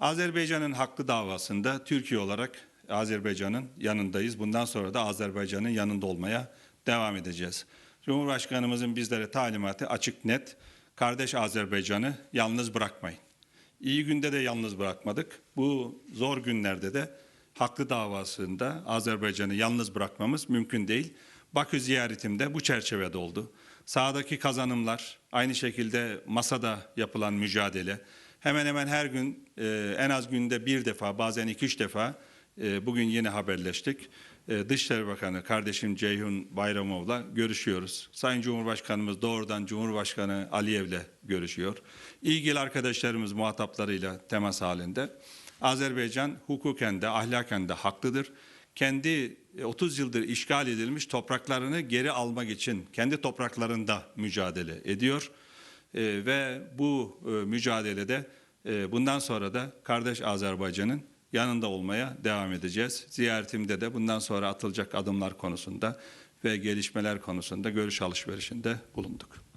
Azerbaycan'ın haklı davasında Türkiye olarak Azerbaycan'ın yanındayız. Bundan sonra da Azerbaycan'ın yanında olmaya devam edeceğiz. Cumhurbaşkanımızın bizlere talimatı açık net. Kardeş Azerbaycan'ı yalnız bırakmayın. İyi günde de yalnız bırakmadık. Bu zor günlerde de haklı davasında Azerbaycan'ı yalnız bırakmamız mümkün değil. Bakü ziyaretimde bu çerçevede oldu. Sahadaki kazanımlar, aynı şekilde masada yapılan mücadele, hemen hemen her gün e, en az günde bir defa, bazen iki üç defa e, bugün yine haberleştik. E, Dışişleri Bakanı kardeşim Ceyhun Bayramov'la görüşüyoruz. Sayın Cumhurbaşkanımız doğrudan Cumhurbaşkanı Aliyev'le görüşüyor. İlgili arkadaşlarımız muhataplarıyla temas halinde. Azerbaycan hukuken de ahlaken de haklıdır. Kendi e, 30 yıldır işgal edilmiş topraklarını geri almak için kendi topraklarında mücadele ediyor. E, ve bu e, mücadelede e, bundan sonra da kardeş Azerbaycan'ın yanında olmaya devam edeceğiz. Ziyaretimde de bundan sonra atılacak adımlar konusunda ve gelişmeler konusunda görüş alışverişinde bulunduk.